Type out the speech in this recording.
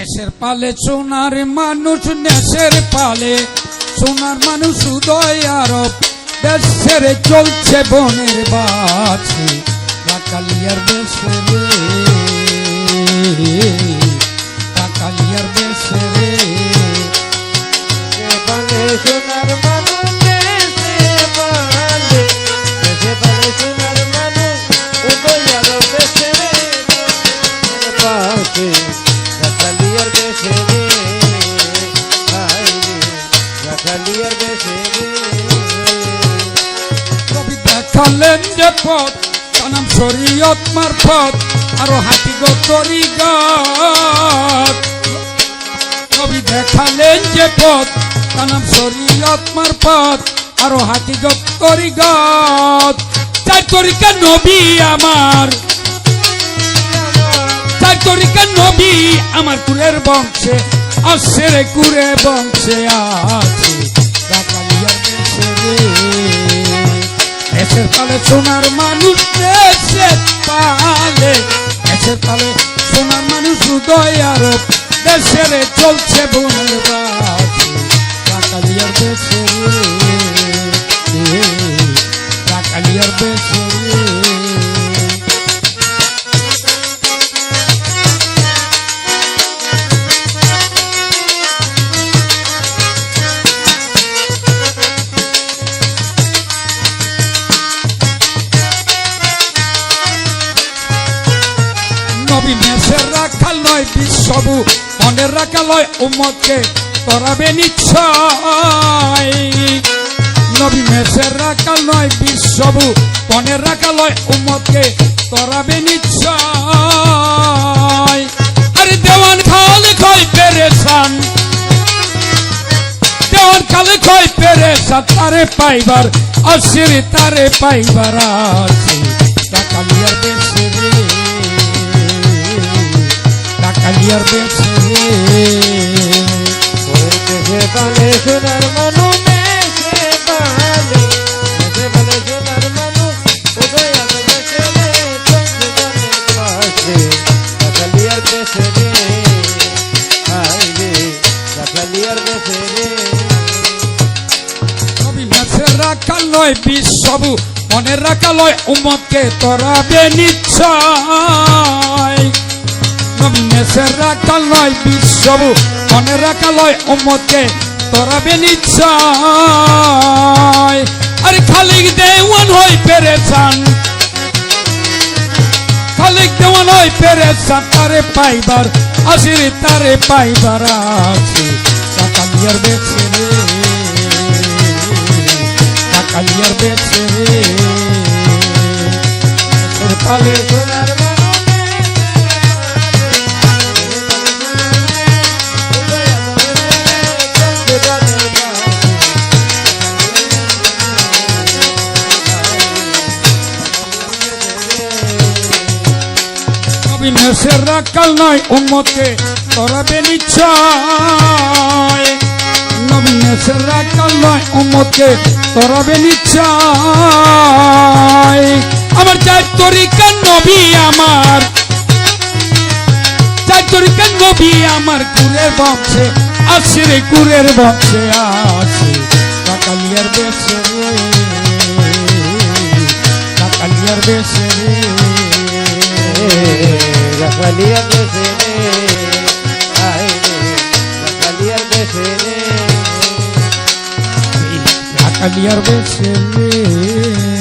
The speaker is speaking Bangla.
নেশের পালে, সোনার মানুষ নেশের পালে। সোনার মানুষ উদয় আরব দেশের চলছে বনের বাছে কাকালিয়ার দেশে দেখালেন যে পথ তানাম শরীয়ত মারফত, আরও হাতি গো তরিগাত কবি দেখালেন যে পথ তানাম শরীয়ত মারফত, আরও হাতি গো তরিগাত চার তরিকা নবী আমার। চার তরিকা নবী আমার কুলের বংশে আসছে রে কুরে বংশে। দেশের তালে সোনার মানুষ দেশের পালে। দেশের তালে সোনার মানুষ উদয় আরব দেশের চলছে বোনের বাসে কাকালিয়ার দেশে কাকালিয়ার দেশে নবী মেসের রাখাল নয়, বিশ্ববু মনের রাখা লয় উম্মতকে করাবে নিশ্চয়। নবী মেসের রাখাল নয়, বিশ্ববু মনের রাখা লয় উম্মতকে করাবে নিশ্চয়। আরে দেওয়ান খালে খয় পেরেছান দেওয়ান খালে খয় পেরেছান তারে পাইবার আসির, তারে পাইবার আছে কাকালিয়ার দেশে রে। কাকালিয়ার দেশে রে ওই দেশে পালে সোনার মানুষ দেশে পালে দেশে পালে সোনার মানুষ উদয়ার দেশে রে চলছে বনের পাশে রাখালিয়ার দেশে রে হাই রে রাখালিয়ার দেশে রে নবী মেসের রাখাল নয় বিশ্ববু মনের রাখা লয় উম্মতকে তরাবে নিশ্চয় নবী মেসের রাখাল নয় বিশ্ববু মনের রাখা লয় উম্মতকে তরাবে নিশ্চয় আরে খালিক দেওয়ান হই পেরেছান খালিক দেওয়ান হই পেরেছান তারে পাইবার আসির, তারে পাইবার আছে। কাকালিয়ার বেছে রে। কাকালিয়ার বেছে রে। পালে মেসের রাখাল নয় উম্মতে তরাবে নিশ্চয়। নবী মেসের রাখাল নয় উম্মতে তরাবে নিশ্চয়। আমার চার তরিকা নবী আমার। চার তরিকা নবী আমার, কুরের বংশে আসে রে, কুরের বংশে আসে। কাকালিয়ার বেশে রে, কাকালিয়ার বেশে রে। রাখালিয়ার দেশে রে হাই রে কালিয়ার দেশে রে কালিয়ার বেশে রে